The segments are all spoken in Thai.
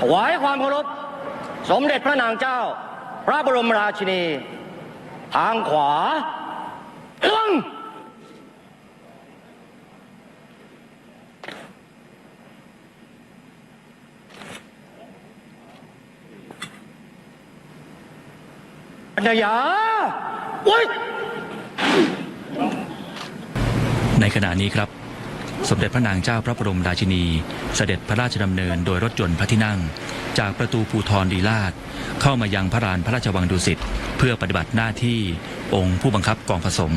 ถวายความเคารพสมเด็จพระนางเจ้า พระบรมราชินี ทางขวาเอ้งปัญญาอุ้ยในขณะนี้ครับ สมเด็จพระนางเจ้าพระบรมราชินี เสด็จพระราชดำเนินโดยรถยนต์พระที่นั่ง จากประตูภูทรดีลาศเข้ามายังพระลานพระราชวังดุสิตเพื่อปฏิบัติหน้าที่องค์ผู้บังคับกองผสม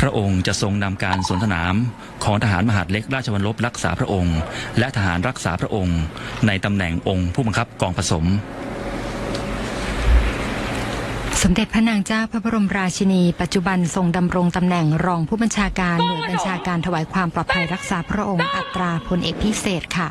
พระองค์จะทรงนำการสนสนามของทหารมหาดเล็กราชวัลลบรักษาพระองค์ และทหารรักษาพระองค์ ในตำแหน่งองค์ผู้บังคับกองผสม สมเด็จพระนางเจ้าพระบรมราชินี ปัจจุบันทรงดำรงตำแหน่งรองผู้บัญชาการหน่วยบัญชาการถวายความปลอดภัยรักษาพระองค์อัตราพลเอกพิเศษค่ะ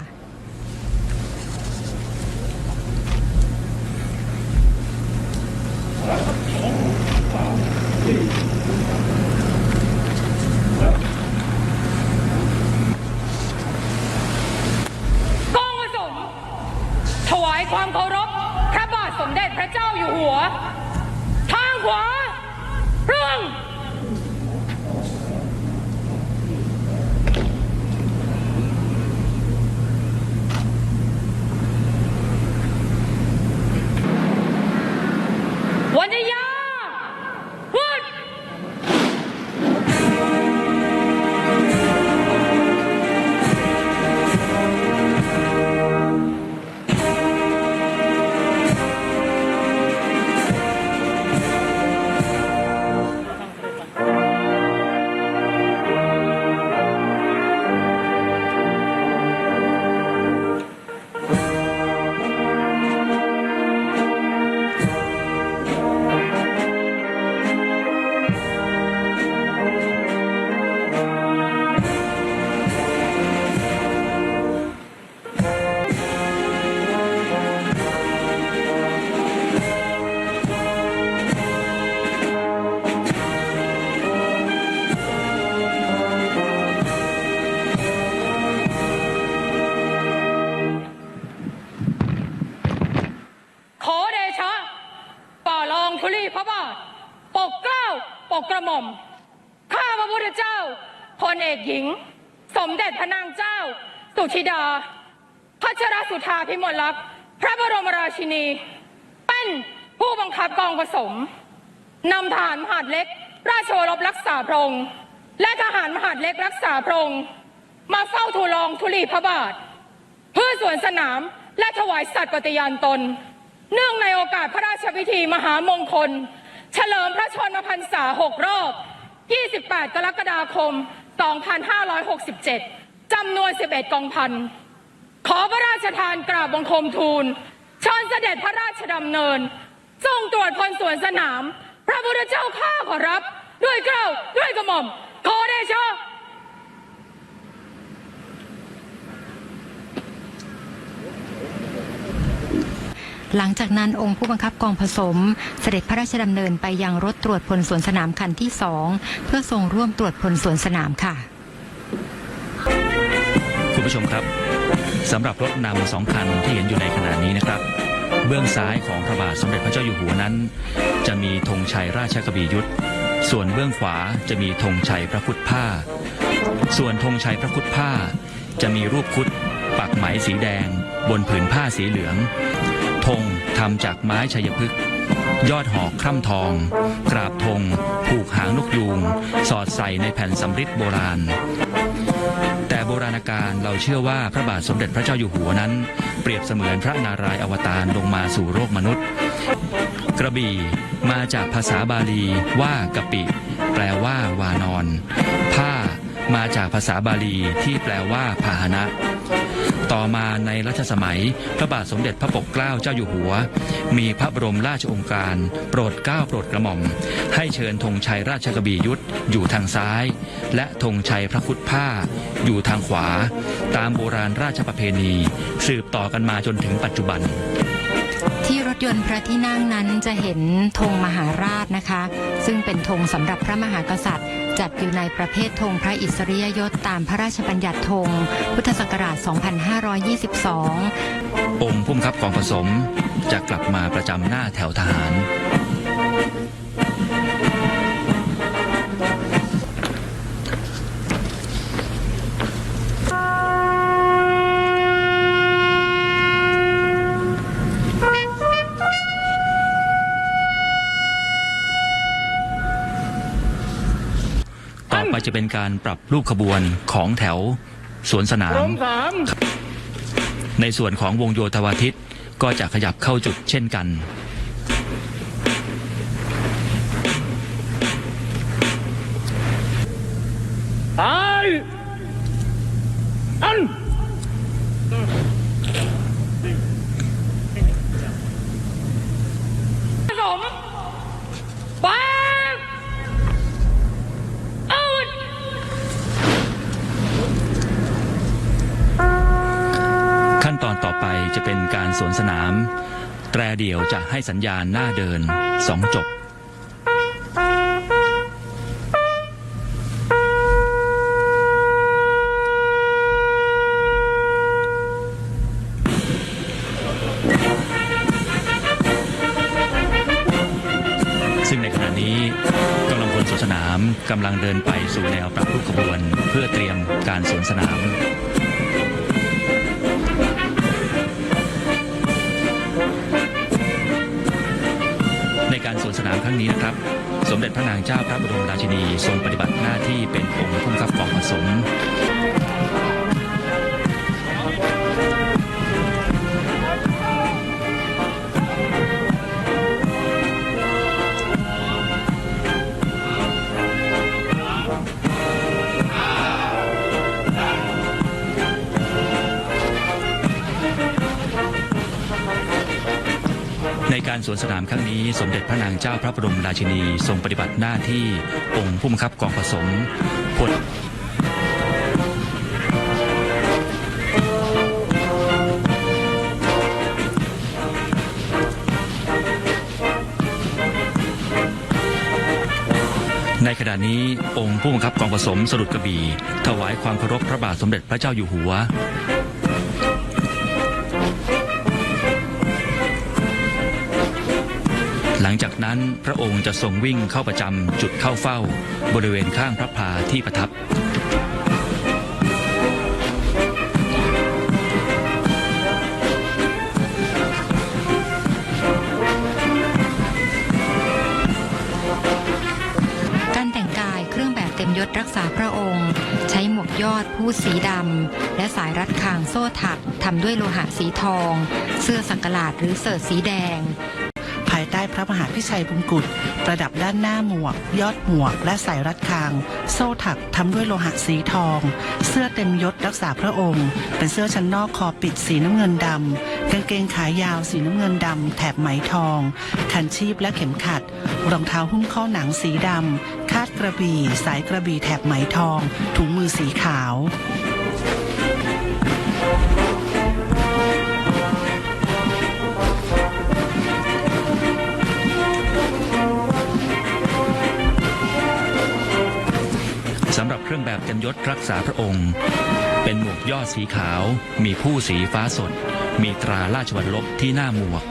และทหารมหาดเล็กรักษาพระองค์มาเฝ้าทูลองทุลีพระบาท เพื่อสวนสนามและถวายสัตย์ปฏิญาณตน เนื่องในโอกาสพระราชพิธีมหามงคล เฉลิมพระชนมพรรษา6รอบ 28 กรกฎาคม 2567 จำนวน 11 กองพัน ขอพระราชทานกราบบังคมทูลเชิญเสด็จพระราชดำเนิน ทรงตรวจพลสวนสนาม พระพุทธเจ้าข้าขอรับ ด้วยเกล้าด้วยกระหม่อม ขอเดชะหลังจากนั้นองค์ผู้บังคับกองผสม เสด็จพระราชดำเนินไปยังรถตรวจพลสวนสนามคันที่สองเพื่อทรงร่วมตรวจพลสวนสนามค่ะ คุณผู้ชมครับสำหรับรถนำสองคันที่เห็นอยู่ในขณะนี้นะครับ เบื้องซ้ายของพระบาทสมเด็จพระเจ้าอยู่หัวนั้น จะมีธงชัยราชกบียุทธ ส่วนเบื้องขวาจะมีธงชัยพระพุทธผ้า ส่วนธงชัยพระพุทธผ้า จะมีรูปคุดปักไหมสีแดง บนผืนผ้าสีเหลืองธงทำจากไม้ชัยพฤกษ์ยอดหอกคร่ำทอง กราบธงผูกหางนกยูง สอดใส่ในแผ่นสำริดโบราณ แต่โบราณการเราเชื่อว่าพระบาทสมเด็จพระเจ้าอยู่หัวนั้น เปรียบเสมือนพระนารายณ์อวตารลงมาสู่โลกมนุษย์ กระบี่ มาจากภาษาบาลีว่ากะปิ แปลว่าวานอน ผ้า มาจากภาษาบาลีที่แปลว่าพาหนะ ต่อมาในรัชสมัย พระบาทสมเด็จพระปกเกล้าเจ้าอยู่หัว มีพระบรมราชองค์การ โปรดเกล้าโปรดกระหม่อม ให้เชิญธงชัยราชกบียุทธอยู่ทางซ้าย และธงชัยพระพุทธผ้า อยู่ทางขวา ตามโบราณราชประเพณี สืบต่อกันมาจนถึงปัจจุบัน ถยนต์พระที่นั่งนั้นจะเห็นธงมหาราชนะคะ ซึ่งเป็นธงสำหรับพระมหากษัตริย์ จัดอยู่ในประเภทธงพระอิสริยยศตามพระราชบัญญัติธงพุทธศักราช 2522 องค์ผู้บังคับกองผสมจะกลับมาประจำหน้าแถวทหาร จะเป็นการปรับรูปขบวนของแถวสวนสนาม ในส่วนของวงโยธวาทิตก็จะขยับเข้าจุดเช่นกัน จะเป็นการสวนสนาม แตรเดี่ยวจะให้สัญญาณหน้าเดินสองจบซึ่งในขณะนี้กำลังพลสวนสนามกำลังเดินไปสู่แนวปรับรูปขบวน เพื่อเตรียมการสวนสนาม องค์ผู้บังคับกองผสมในการสวนสนามครั้งนี้สมเด็จพระนางเจ้าพระบรมราชินีทรงปฏิบัติหน้าที่องค์ผู้บังคับกองผสม พลในขณะนี้องค์ผู้บังคับกองผสมสรุปกระบี่ถวายความเคารพพระบาทสมเด็จพระเจ้าอยู่หัว หลังจากนั้นพระองค์จะทรงวิ่งเข้าประจำจุดเข้าเฝ้า บริเวณข้างพระพาที่ประทับ การแต่งกายเครื่องแบบเต็มยศรักษาพระองค์ ใช้หมวกยอดผู้สีดำ และสายรัดคางโซ่ถักทำด้วยโลหะสีทอง เสื้อสักหลาดหรือเสิร์ชสีแดง พระมหาพิชัยบุญกุฎประดับด้านหน้าหมวก ยอดหมวก และสายรัดคาง โซ่ถักทำด้วยโลหะสีทอง เสื้อเต็มยศรักษาพระองค์ เป็นเสื้อชั้นนอกคอปิดสีน้ำเงินดำกางเกงขายาวสีน้ำเงินดำแถบไหมทอง คันชีพและเข็มขัด รองเท้าหุ้มข้อหนังสีดำคาดกระบี่ สายกระบี่แถบไหมทอง ถุงมือสีขาว รื่องแบบเต็มยศรักษาพระองค์ เป็นหมวกยอดสีขาว มีผู้สีฟ้าสด มีตราราชวัลลบที่หน้าหมวก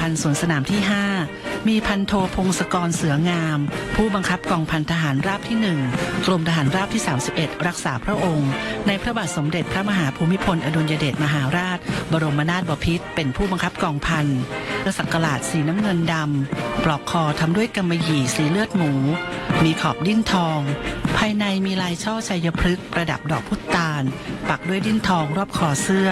พันสวนสนามที่ 5 มีพันโทพงศกรเสืองาม ผู้บังคับกองพันทหารราบที่ 1 กรมทหารราบที่ 31 รักษาพระองค์ ในพระบาทสมเด็จพระมหาภูมิพลอดุลยเดชมหาราช บรมนาถบพิตรเป็นผู้บังคับกองพันกระสักกลาดสีน้ำเงินดำปลอกคอทำด้วยกำมะหยี่สีเลือดหมู มีขอบดิ้นทอง ภายในมีลายช่อชัยพฤกษ์ประดับดอกพุตาล ปักด้วยดิ้นทองรอบคอเสื้อ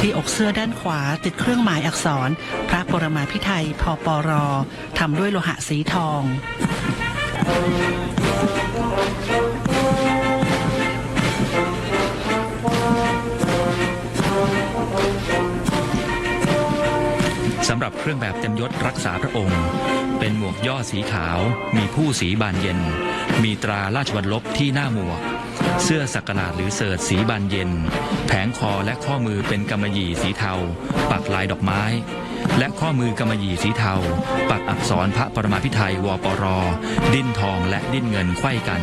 ที่อกเสื้อด้านขวาติดเครื่องหมายอักษร พระปรมาภิไธยพปรทำด้วยโลหะสีทองสำหรับเครื่องแบบเต็มยศรักษาพระองค์ เป็นหมวกย่อสีขาว มีผู้สีบานเย็น มีตราราชวัลลบที่หน้าหมวก เสื้อสักหลาดหรือเสิร์ตสีบานเย็น แผงคอและข้อมือเป็นกำมะหยี่สีเทา ปักลายดอกไม้ และข้อมือกำมะหยี่สีเทา ปักอักษรพระปรมาภิไธยวปร ดิ้นทองและดิ้นเงินไขว้กัน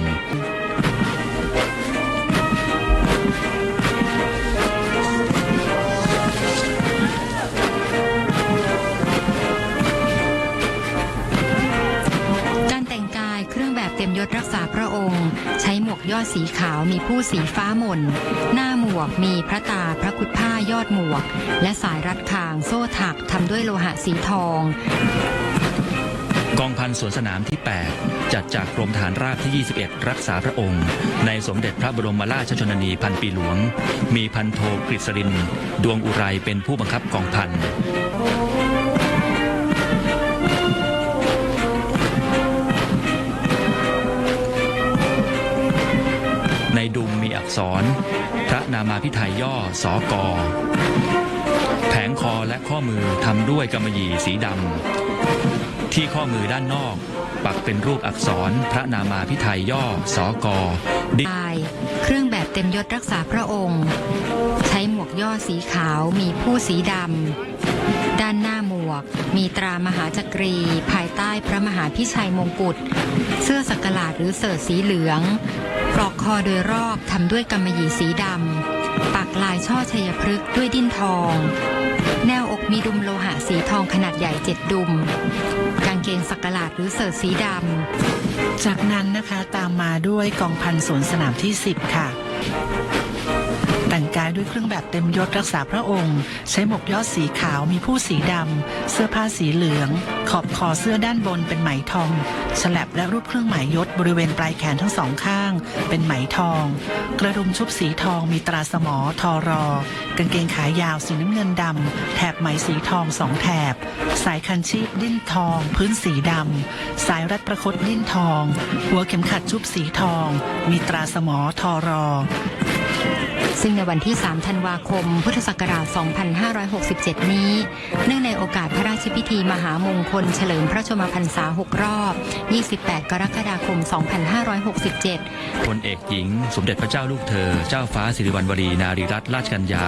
ยอดสีขาวมีผู้สีฟ้ามน หน้าหมวกมีพระตาพระคุดผ้ายอดหมวก และสายรัดคางโซ่ถักทำด้วยโลหะสีทอง กองพันสวนสนามที่ 8 จัดจากกรมฐานราบที่ 21 รักษาพระองค์ ในสมเด็จพระบรมราชชนนีพันปีหลวง มีพันโทกฤษริน ดวงอุไรเป็นผู้บังคับกองพันใน ษร พระนามาพิไทยย่อสอกอแผงคอและข้อมือทำด้วยกำมะหยี่สีดำที่ข้อมือด้านนอก ปักเป็นรูปอักษร พระนามาพิไทยย่อสอกอดิลายเครื่องแบบเต็มยศรักษาพระองค์ ใช้หมวกย่อสีขาวมีผู้สีดำด้านหน้าหมวก มีตรามหาจักรี ภายใต้พระมหาพิชัยมงกุฎเสื้อสักหลาดหรือเสิร์ตสีเหลือง ปลอกคอโดยรอบทำด้วยกำมะหยี่สีดำปักลายช่อชัยพฤกษ์ด้วยดิ้นทอง แนวอกมีดุมโลหะสีทองขนาดใหญ่เจ็ดดุม กางเกงสักหลาดหรือเสิร์ตสีดำ จากนั้นนะคะตามมาด้วยกองพันสวนสนามที่ 10 ค่ะ แต่งกายด้วยเครื่องแบบเต็มยศรักษาพระองค์ ใช้หมวกยอดสีขาวมีผู้สีดำ เสื้อผ้าสีเหลือง ขอบคอเสื้อด้านบนเป็นไหมทอง ฉลับและรูปเครื่องหมายยศบริเวณปลายแขนทั้งสองข้าง เป็นไหมทอง กระดุมชุบสีทองมีตราสมอทอรอกางเกงขายาวสีน้ำเงินดำแถบไหมสีทองสองแถบ สายคันชีพดิ้นทอง พื้นสีดำสายรัดประคตดิ้นทอง หัวเข็มขัดชุบสีทอง มีตราสมอทอรอ ซึ่งในวันที่ 3 ธันวาคม พุทธศักราช 2567 นี้ เนื่องในโอกาสพระราชพิธีมหามงคล เฉลิมพระชมพรรษา 6 รอบ 28 กรกฎาคม 2567พลเอกหญิง สมเด็จพระเจ้าลูกเธอ เจ้าฟ้าสิริวัณวรีนารีรัตนราชกัญญา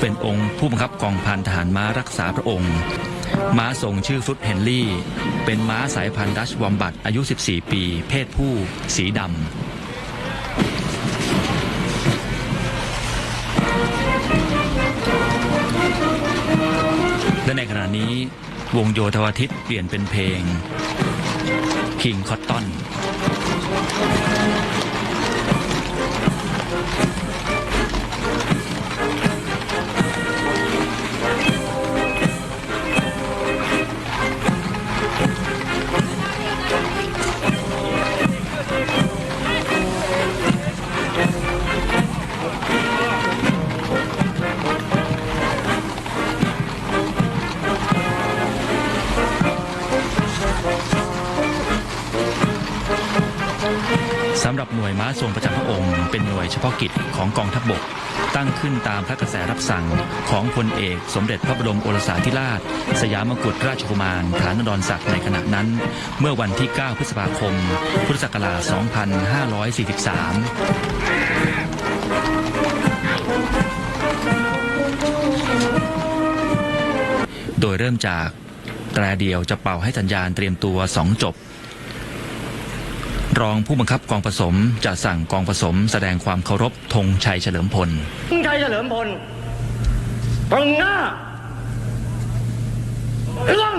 เป็นองค์ผู้บังคับกองพันทหารม้ารักษาพระองค์ ม้าทรงชื่อฟรุตเฮนรี่ เป็นม้าสายพันธุ์ดัชวอมบัตอายุ 14 ปี เพศผู้ สีดำ และในขณะนี้วงโยธวาทิตเปลี่ยนเป็นเพลง King Cotton ขึ้นตามพระกระแสรับสั่งของพลเอกสมเด็จพระบรมโอรสาธิราช สยามกุฎราชกุมารฐานนดรศักดิ์ในขณะนั้น เมื่อวันที่ 9 พฤษภาคม พุทธศักราช 2543โดยเริ่มจากแตรเดียวจะเป่าให้สัญญาณเตรียมตัวสองจบ รองผู้บังคับกองผสมจะสั่งกองผสมแสดงความเคารพธงชัยเฉลิมพลชัยเฉลิมพลตรงหน้าเรื่อง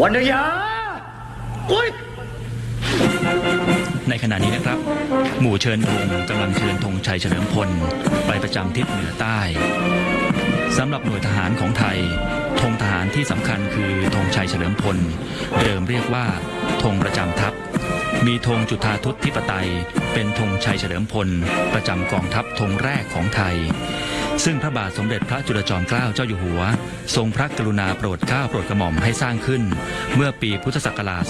วันเดียอุ้ยในขณะนี้นะครับ หมู่เชิญธงกำลังเชิญธงชัยเฉลิมพล ไปประจำทิศเหนือใต้สำหรับหน่วยทหารของไทย ธงทหารที่สำคัญคือธงชัยเฉลิมพล เดิมเรียกว่าธงประจำทัพ มีธงจุฑาทุตธิปไตย เป็นธงชัยเฉลิมพล ประจำกองทัพธงแรกของไทย ซึ่งพระบาทสมเด็จพระจุลจอมเกล้าเจ้าอยู่หัว ทรงพระกรุณาโปรดเกล้าโปรดกระหม่อมให้สร้างขึ้น เมื่อปีพุทธศักราช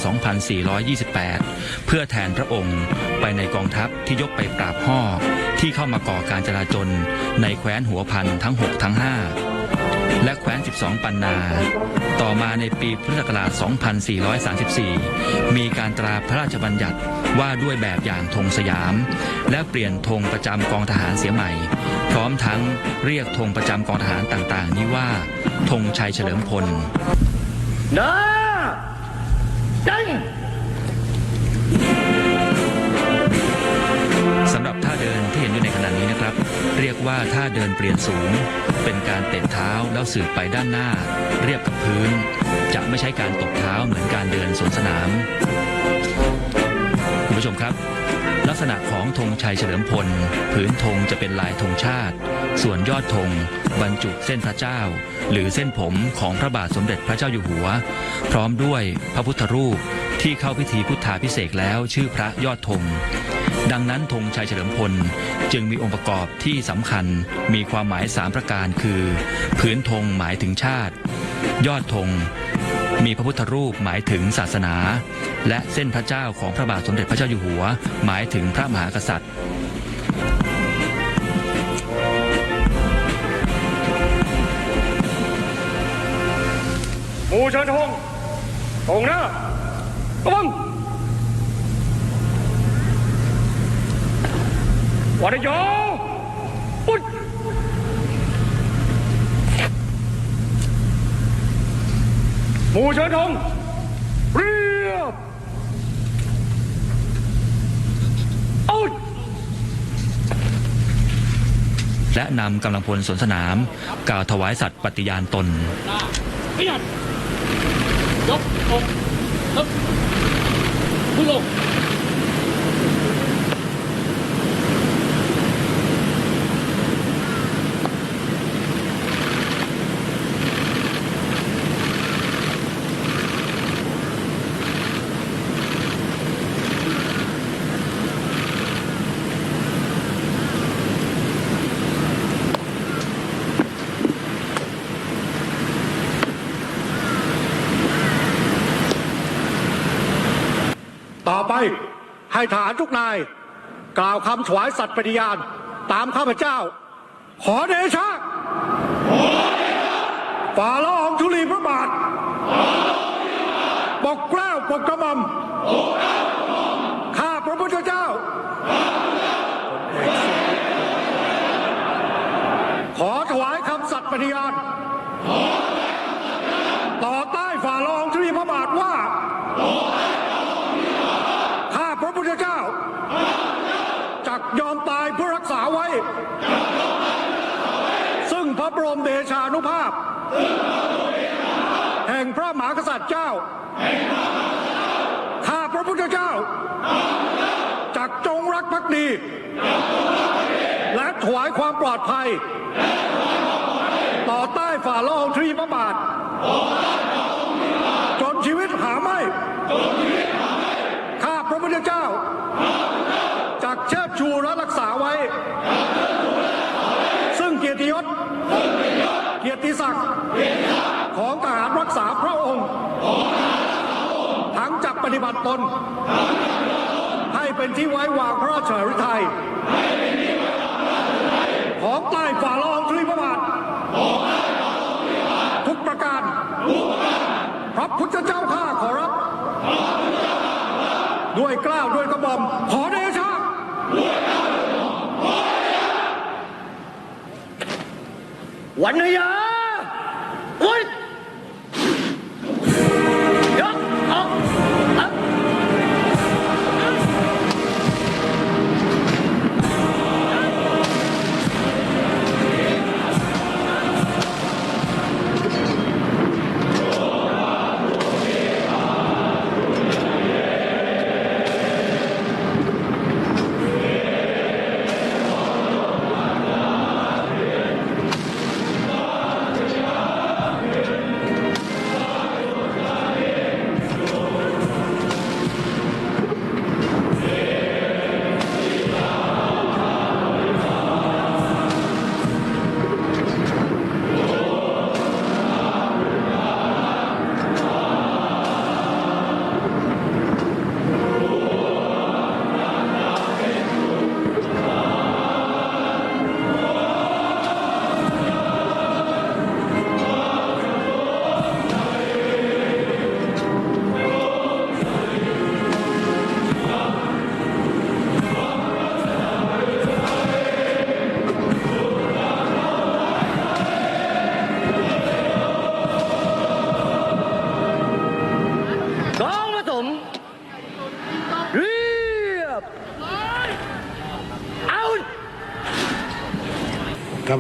2428 เพื่อแทนพระองค์ไปในกองทัพที่ยกไปปราบห่อที่เข้ามาก่อการจลาจลในแคว้นหัวพันทั้ง 6 ทั้ง 5 และแคว้น12 ปันนา ต่อมาในปีพุทธศักราช 2434 มีการตราพระราชบัญญัติว่าด้วยแบบอย่างธงสยาม และเปลี่ยนธงประจำกองทหารเสียใหม่ พร้อมทั้งเรียกธงประจำกองทหารต่างๆ นี้ว่าธงชัยเฉลิมพลนะจัง ยกว่าท่าเดินเปลี่ยนสูง เป็นการเตะเท้าแล้วสืบไปด้านหน้า เรียบกับพื้น จะไม่ใช่การตบเท้าเหมือนการเดินสวนสนาม คุณผู้ชมครับ ลักษณะของธงชัยเฉลิมพล ผืนธงจะเป็นลายธงชาติ ส่วนยอดธงบรรจุเส้นพระเจ้า หรือเส้นผมของพระบาทสมเด็จพระเจ้าอยู่หัว พร้อมด้วยพระพุทธรูปที่เข้าพิธีพุทธาพิเศษแล้วชื่อพระยอดธง ดังนั้นธงชัยเฉลิมพลจึงมีองค์ประกอบที่สำคัญมีความหมายสามประการคือ พื้นธงหมายถึงชาติ ยอดธงมีพระพุทธรูปหมายถึงศาสนา และเส้นพระเจ้าของพระบาทสมเด็จพระเจ้าอยู่หัว หมายถึงพระมหากษัตริย์หมู่เชิญธงตรงหน้าระวัง วัดยอปุ๊ดหมู่เชิญธงเรียบเอาและนำกำลังพลสวนสนาม กล่าวถวายสัตย์ปฏิญาณตนขยันยกอกฮึบมือลง ต่อไป ให้ทหารทุกนาย กล่าวคำถวายสัตย์ปฏิญาณ ตามข้าพเจ้า ขอเดชะฝ่าละอองธุลีพระบาทปกเกล้าปกกระหม่อมข้าพระพุทธเจ้า ขอถวายคำสัตย์ปฏิญาณ ต่อใต้ฝ่าละอองธุลีพระบาทว่า ข้าพระพุทธเจ้าจักยอมตายเพื่อรักษาไว้ ซึ่งพระบรมเดชา นุภาพ แห่งพระมหากษัตริย์เจ้า ข้าพระพุทธเจ้า จักจงรักภักดี และถวายความปลอดภัย ต่อใต้ฝ่าละอองธุลีพระบาท จนชีวิตหาไม่ ข้าพระพุทธเจ้าจากเชิดชูและรักษาไว้ ซึ่งเกียรติยศ เกียรติศักดิ์ของทหารรักษาพระองค์ ทั้งจัก ปฏิบัติตน ให้เป็นที่ไว้วางพระราชฤทัยของใต้ฝ่าละอองธุลีพระบาททุกประการ พระพุทธเจ้าข้าขอรับ ด้วยเกล้าวด้วยกระหม่อมขอเดชะวันย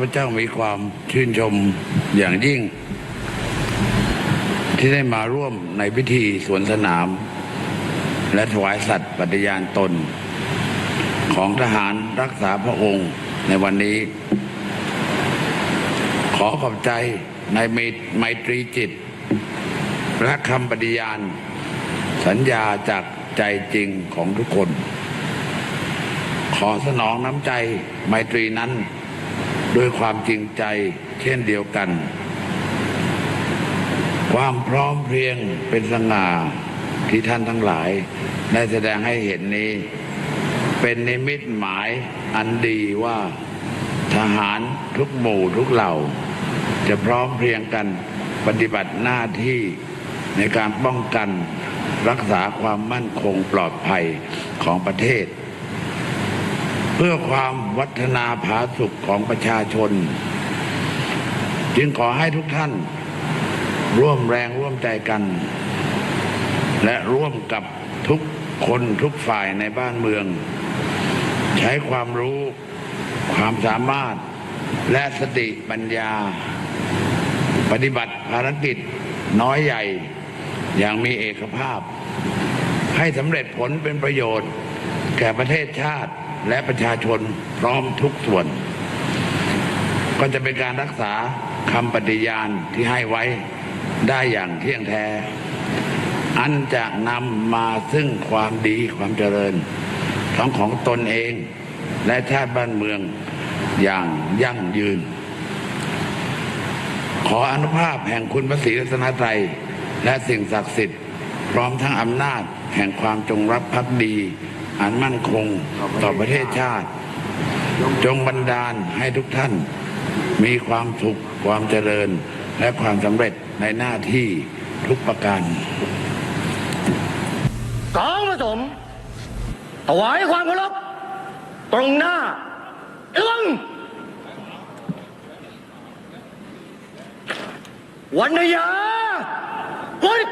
พเจ้ามีความชื่นชมอย่างยิ่ง ที่ได้มาร่วมในพิธีสวนสนาม และถวายสัตย์ปฏิญาณตน ของทหารรักษาพระองค์ในวันนี้ ขอขอบใจในไมไมตรีจิตและคำปฏิญาณ สัญญาจากใจจริงของทุกคน ขอสนองน้ำใจไมตรีนั้น ด้วยความจริงใจเช่นเดียวกัน ความพร้อมเพรียงเป็นสง่าที่ท่านทั้งหลาย ได้แสดงให้เห็นนี้ เป็นนิมิตหมายอันดีว่าทหารทุกหมู่ทุกเหล่า จะพร้อมเพรียงกันปฏิบัติหน้าที่ในการป้องกันรักษาความมั่นคงปลอดภัยของประเทศ เพื่อความวัฒนาผาสุขของประชาชน จึงขอให้ทุกท่าน ร่วมแรงร่วมใจกัน และร่วมกับทุกคนทุกฝ่ายในบ้านเมือง ใช้ความรู้ ความสามารถ และสติปัญญา ปฏิบัติภารกิจน้อยใหญ่ อย่างมีเอกภาพ ให้สำเร็จผลเป็นประโยชน์ แก่ประเทศชาติ และประชาชนพร้อมทุกส่วน ก็จะเป็นการรักษาคำปฏิญาณที่ให้ไว้ได้อย่างเที่ยงแท้ อันจะนำมาซึ่งความดีความเจริญ ทั้งของตนเองและชาติบ้านเมืองอย่างยั่งยืน ขออนุภาพแห่งคุณพระศรีรัตนตรัยและสิ่งศักดิ์สิทธิ์ พร้อมทั้งอำนาจแห่งความจงรักภักดี อันมั่นคงต่อประเทศชาติ จงบันดาลให้ทุกท่าน มีความสุขความเจริญและความสำเร็จในหน้าที่ทุกประการกองผสมถวายความเคารพตรงหน้าเอื้องวันนยาพุทธ